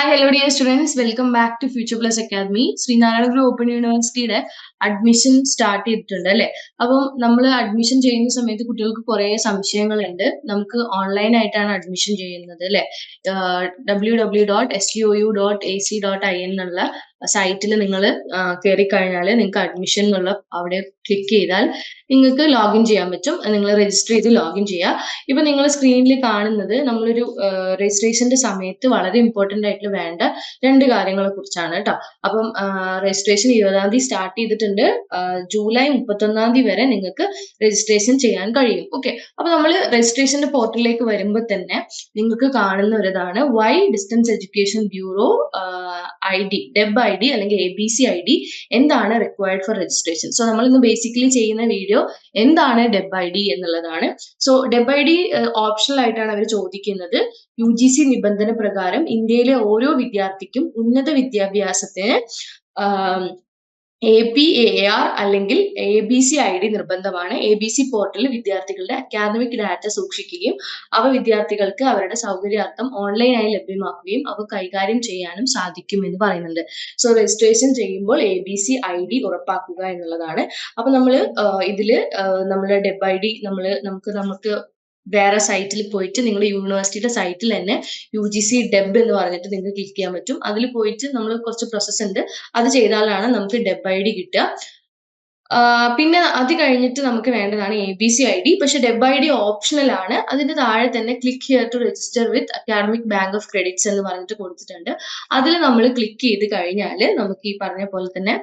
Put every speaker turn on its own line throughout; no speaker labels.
Hello dear students welcome back to future plus academy Sreenarayanaguru open യൂണിവേഴ്സിറ്റിയുടെ admission start ചെയ്തിട്ടുണ്ട് അല്ലെ? അപ്പം നമ്മൾ അഡ്മിഷൻ ചെയ്യുന്ന സമയത്ത് കുട്ടികൾക്ക് കുറെ സംശയങ്ങളുണ്ട്. നമുക്ക് ഓൺലൈൻ ആയിട്ടാണ് അഡ്മിഷൻ ചെയ്യുന്നത് അല്ലെ? W W dot S U U dot A C dot I എന്നുള്ള സൈറ്റിൽ നിങ്ങൾ കയറി കഴിഞ്ഞാൽ നിങ്ങൾക്ക് അഡ്മിഷൻ എന്നുള്ള അവിടെ ക്ലിക്ക് ചെയ്താൽ നിങ്ങൾക്ക് ലോഗിൻ ചെയ്യാൻ പറ്റും. നിങ്ങൾ രജിസ്റ്റർ ചെയ്ത് ലോഗിൻ ചെയ്യുക ഇപ്പൊ നിങ്ങൾ സ്ക്രീനിൽ കാണുന്നത് നമ്മളൊരു രജിസ്ട്രേഷന്റെ സമയത്ത് വളരെ ഇമ്പോർട്ടന്റ് ആയിട്ട് വേണ്ട രണ്ട് കാര്യങ്ങളെ കുറിച്ചാണ് കേട്ടോ. അപ്പം രജിസ്ട്രേഷൻ ഇരുപതാം തീയതി സ്റ്റാർട്ട് ചെയ്തിട്ടുണ്ട് ജൂലൈ മുപ്പത്തൊന്നാം തീയതി വരെ നിങ്ങൾക്ക് രജിസ്ട്രേഷൻ ചെയ്യാൻ കഴിയും. ഓക്കെ അപ്പൊ നമ്മൾ രജിസ്ട്രേഷന്റെ പോർട്ടലിലേക്ക് വരുമ്പോൾ തന്നെ നിങ്ങൾക്ക് കാണുന്ന ഒരിതാണ് why distance education bureau I D DEB I D അല്ലെങ്കിൽ A B C I D എന്താണ് റിക്വയർഡ് ഫോർ രജിസ്ട്രേഷൻ സോ നമ്മൾ ഇന്ന് ബേസിക്കലി ചെയ്യുന്ന വീഡിയോ എന്താണ് ഡെബ് ഐ ഡി എന്നുള്ളതാണ്. So DEB I D optional ആയിട്ടാണ് അവർ ചോദിക്കുന്നത്. യു ജി സി നിബന്ധന പ്രകാരം ഇന്ത്യയിലെ ഓരോ വിദ്യാർത്ഥിക്കും ഉന്നത വിദ്യാഭ്യാസത്തിന് എ പി എ ആർ അല്ലെങ്കിൽ A B C I D നിർബന്ധമാണ്. എ ബി സി പോർട്ടലിൽ വിദ്യാർത്ഥികളുടെ അക്കാദമിക് ഡാറ്റ സൂക്ഷിക്കുകയും അവ വിദ്യാർത്ഥികൾക്ക് അവരുടെ സൗകര്യാർത്ഥം ഓൺലൈനായി ലഭ്യമാക്കുകയും അവ കൈകാര്യം ചെയ്യാനും സാധിക്കും എന്ന് പറയുന്നുണ്ട്. സോ രജിസ്ട്രേഷൻ ചെയ്യുമ്പോൾ A B C I D ഉറപ്പാക്കുക എന്നുള്ളതാണ്. അപ്പൊ നമ്മൾ ഇതിൽ നമ്മുടെ ഡെബ് ഐ ഡി നമ്മൾ നമുക്ക് നമുക്ക് വേറെ സൈറ്റിൽ പോയിട്ട് നിങ്ങൾ യൂണിവേഴ്സിറ്റിയുടെ സൈറ്റിൽ തന്നെ യു ജി സി ഡെബ് എന്ന് പറഞ്ഞിട്ട് നിങ്ങൾക്ക് ക്ലിക്ക് ചെയ്യാൻ പറ്റും. അതിൽ പോയിട്ട് നമ്മൾ കുറച്ച് പ്രോസസ്സ് ഉണ്ട്. അത് ചെയ്താലാണ് നമുക്ക് ഡെബ് ഐ ഡി കിട്ടുക. പിന്നെ അത് കഴിഞ്ഞിട്ട് നമുക്ക് വേണ്ടതാണ് A B C I D പക്ഷെ ഡെബ് ഐ ഡി ഓപ്ഷണൽ ആണ്. അതിന്റെ താഴെ തന്നെ click here to register with academic bank of credits എന്ന് പറഞ്ഞിട്ട് കൊടുത്തിട്ടുണ്ട്. അതിൽ നമ്മൾ ക്ലിക്ക് ചെയ്ത് കഴിഞ്ഞാൽ നമുക്ക് ഈ പറഞ്ഞ പോലെ തന്നെ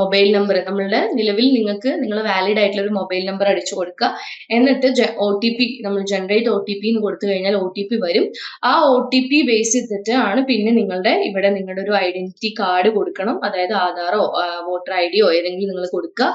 മൊബൈൽ നമ്പർ നമ്മളുടെ നിലവിൽ നിങ്ങൾക്ക് നിങ്ങൾ വാലിഡ് ആയിട്ടുള്ള ഒരു മൊബൈൽ നമ്പർ അടിച്ചു കൊടുക്കുക. എന്നിട്ട് ഒ ടി പി നമ്മൾ ജനറേറ്റ് ഒ ടി പി എന്ന് കൊടുത്തു കഴിഞ്ഞാൽ ഒ ടി പി വരും. ആ ഒ ടി പി ബേസ് ചെയ്തിട്ട് ആണ് പിന്നെ നിങ്ങളുടെ ഇവിടെ നിങ്ങളുടെ ഒരു ഐഡന്റിറ്റി കാർഡ് കൊടുക്കണം. അതായത് ആധാറോ വോട്ടർ ഐ ഡിയോ ഏതെങ്കിലും നിങ്ങൾ കൊടുക്കുക.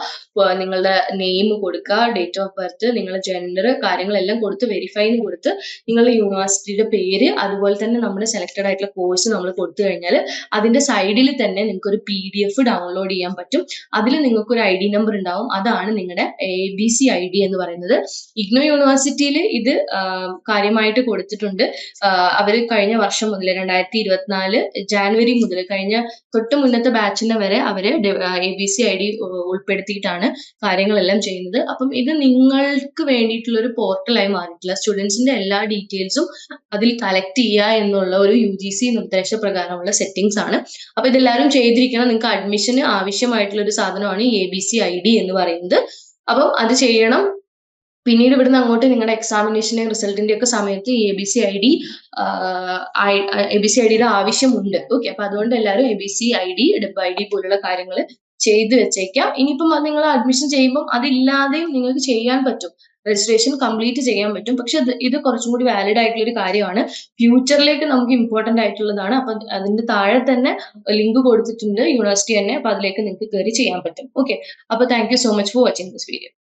നിങ്ങളുടെ നെയിം കൊടുക്കുക ഡേറ്റ് ഓഫ് ബർത്ത് നിങ്ങളുടെ ജെൻഡർ കാര്യങ്ങളെല്ലാം കൊടുത്ത് വെരിഫൈ കൊടുത്ത് നിങ്ങളുടെ യൂണിവേഴ്സിറ്റിയുടെ പേര് അതുപോലെ തന്നെ നമ്മുടെ സെലക്ടഡ് ആയിട്ടുള്ള കോഴ്സ് നമ്മൾ കൊടുത്തു കഴിഞ്ഞാൽ അതിന്റെ സൈഡിൽ തന്നെ നിങ്ങൾക്ക് ഒരു പി ഡി എഫ് ഡൗൺലോഡ് ചെയ്യാൻ പറ്റും. അതിൽ നിങ്ങൾക്ക് ഒരു ഐ ഡി നമ്പർ ഉണ്ടാവും. അതാണ് നിങ്ങളുടെ A B C I D എന്ന് പറയുന്നത്. ഇഗ്നോ യൂണിവേഴ്സിറ്റിയിൽ ഇത് കാര്യമായിട്ട് കൊടുത്തിട്ടുണ്ട്. അവർ കഴിഞ്ഞ വർഷം മുതൽ രണ്ടായിരത്തി ഇരുപത്തിനാല് ജാനുവരി മുതൽ കഴിഞ്ഞ തൊട്ട് മുന്നത്തെ ബാച്ചിന് വരെ അവർ A B C I D ഉൾപ്പെടുത്തിയിട്ടാണ് കാര്യങ്ങളെല്ലാം ചെയ്യുന്നത്. അപ്പം ഇത് നിങ്ങൾക്ക് വേണ്ടിയിട്ടുള്ള ഒരു പോർട്ടലായി മാറിയിട്ടില്ല. സ്റ്റുഡൻസിന്റെ എല്ലാ ഡീറ്റെയിൽസും അതിൽ കളക്ട് ചെയ്യുക എന്നുള്ള ഒരു യു ജി സി നിർദ്ദേശപ്രകാരമുള്ള സെറ്റിംഗ്സ് ആണ്. അപ്പൊ ഇതെല്ലാവരും ചെയ്തിരിക്കണം. നിങ്ങൾക്ക് അഡ്മിഷന് ആവശ്യമായിട്ടുള്ള ഒരു സാധനമാണ് A B C I D എന്ന് പറയുന്നത്. അപ്പം അത് ചെയ്യണം. പിന്നീട് ഇവിടുന്ന് അങ്ങോട്ട് നിങ്ങളുടെ എക്സാമിനേഷന്റെ റിസൾട്ടിന്റെ ഒക്കെ സമയത്ത് A B C I D A B C I ഡിയുടെ ആവശ്യമുണ്ട്. ഓക്കെ അപ്പൊ അതുകൊണ്ട് എല്ലാവരും A B C I D DEB I D പോലുള്ള കാര്യങ്ങൾ ചെയ്തു വെച്ചേക്കാം. ഇനിയിപ്പം നിങ്ങൾ അഡ്മിഷൻ ചെയ്യുമ്പോൾ അതില്ലാതെയും നിങ്ങൾക്ക് ചെയ്യാൻ പറ്റും. രജിസ്ട്രേഷൻ കംപ്ലീറ്റ് ചെയ്യാൻ പറ്റും. പക്ഷെ ഇത് കുറച്ചും കൂടി വാലിഡ് ആയിട്ടുള്ള ഒരു കാര്യമാണ്. ഫ്യൂച്ചറിലേക്ക് നമുക്ക് ഇമ്പോർട്ടന്റ് ആയിട്ടുള്ളതാണ്. അപ്പൊ അതിന്റെ താഴെ തന്നെ ലിങ്ക് കൊടുത്തിട്ടുണ്ട്. യൂണിവേഴ്സിറ്റി തന്നെ. അപ്പൊ അതിലേക്ക് നിങ്ങൾക്ക് കയറി ചെയ്യാൻ പറ്റും. ഓക്കെ അപ്പൊ thank so much for watching this video